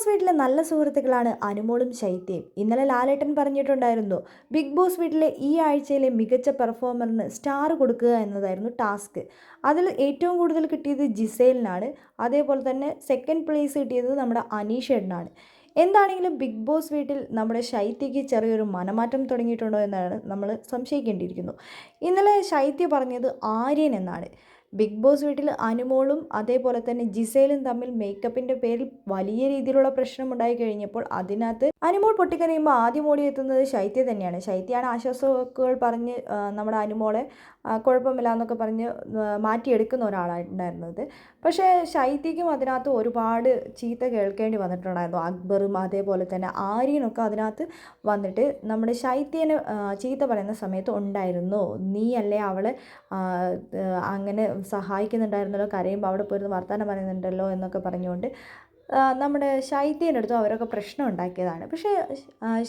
Boss വീട്ടിലെ നല്ല സുഹൃത്തുക്കളാണ് അനുമോളും ശൈത്യയും. ഇന്നലെ ലാലേട്ടൻ പറഞ്ഞിട്ടുണ്ടായിരുന്നു ബിഗ് ബോസ് വീട്ടിലെ ഈ ആഴ്ചയിലെ മികച്ച പെർഫോമറിന് സ്റ്റാർ കൊടുക്കുക എന്നതായിരുന്നു ടാസ്ക്. അതിൽ ഏറ്റവും കൂടുതൽ കിട്ടിയത് ജിസേലിനാണ്. അതേപോലെ തന്നെ സെക്കൻഡ് പ്ലേസ് കിട്ടിയത് നമ്മുടെ അനീഷേട്ടനാണ്. എന്താണെങ്കിലും ബിഗ് ബോസ് വീട്ടിൽ നമ്മുടെ ശൈത്യയ്ക്ക് ചെറിയൊരു മനമാറ്റം തുടങ്ങിയിട്ടുണ്ടോ എന്നാണ് നമ്മൾ സംശയിക്കേണ്ടിയിരിക്കുന്നു. ഇന്നലെ ശൈത്യ പറഞ്ഞത് ആര്യൻ എന്നാണ്. ബിഗ് ബോസ് വീട്ടിൽ അനുമോളും അതേപോലെ തന്നെ ജിസേലും തമ്മിൽ മേക്കപ്പിന്റെ പേരിൽ വലിയ രീതിയിലുള്ള പ്രശ്നം ഉണ്ടായി കഴിഞ്ഞപ്പോൾ അതിനകത്ത് അനുമോൾ പൊട്ടിക്കരയുമ്പോൾ ആദ്യം ഓടി എത്തുന്നത് ശൈത്യ തന്നെയാണ്. ശൈത്യയാണ് ആശ്വാസവാക്കുകൾ പറഞ്ഞ് നമ്മുടെ അനുമോളെ കുഴപ്പമില്ല എന്നൊക്കെ പറഞ്ഞ് മാറ്റിയെടുക്കുന്ന ഒരാളായിട്ടുണ്ടായിരുന്നത്. പക്ഷേ ശൈത്യയ്ക്കും അതിനകത്ത് ഒരുപാട് ചീത്ത കേൾക്കേണ്ടി വന്നിട്ടുണ്ടായിരുന്നു. അക്ബറും അതേപോലെ തന്നെ ആര്യനൊക്കെ അതിനകത്ത് വന്നിട്ട് നമ്മുടെ ശൈത്യന് ചീത്ത പറയുന്ന സമയത്ത് ഉണ്ടായിരുന്നു നീയല്ലേ ആ, അങ്ങനെ സഹായിക്കുന്നുണ്ടായിരുന്നല്ലോ കരയുമ്പോൾ അവിടെ പോയിരുന്ന് വർത്തമാനം പറയുന്നുണ്ടല്ലോ എന്നൊക്കെ പറഞ്ഞുകൊണ്ട് നമ്മുടെ ശൈത്യന്റെ അടുത്തും അവരൊക്കെ പ്രശ്നം ഉണ്ടാക്കിയതാണ്. പക്ഷേ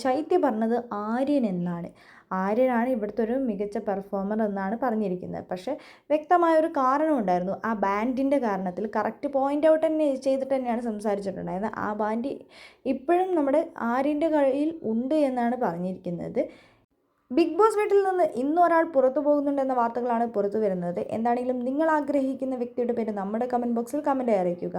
ശൈത്യ പറഞ്ഞത് ആര്യൻ എന്നാണ്. ആര്യനാണ് ഇവിടുത്തെ ഒരു മികച്ച പെർഫോമർ എന്നാണ് പറഞ്ഞിരിക്കുന്നത്. പക്ഷേ വ്യക്തമായ ഒരു കാരണം ഉണ്ടായിരുന്നു. ആ ബാൻഡിന്റെ കാരണത്തിൽ കറക്റ്റ് പോയിന്റ് ഔട്ട് തന്നെ ചെയ്തിട്ട് തന്നെയാണ് സംസാരിച്ചിട്ടുണ്ടായിരുന്നത്. ആ ബാൻഡ് ഇപ്പോഴും നമ്മുടെ ആര്യന്റെ കയ്യിൽ ഉണ്ട് എന്നാണ് പറഞ്ഞിരിക്കുന്നത്. ബിഗ് ബോസ് വീട്ടിൽ നിന്ന് ഇന്നും ഒരാൾ പുറത്തു പോകുന്നുണ്ടെന്ന വാർത്തകളാണ് പുറത്തു വരുന്നത്. എന്താണെങ്കിലും നിങ്ങൾ ആഗ്രഹിക്കുന്ന വ്യക്തിയുടെ പേര് നമ്മുടെ കമന്റ് ബോക്സിൽ കമന്റ് അറിയിക്കുക.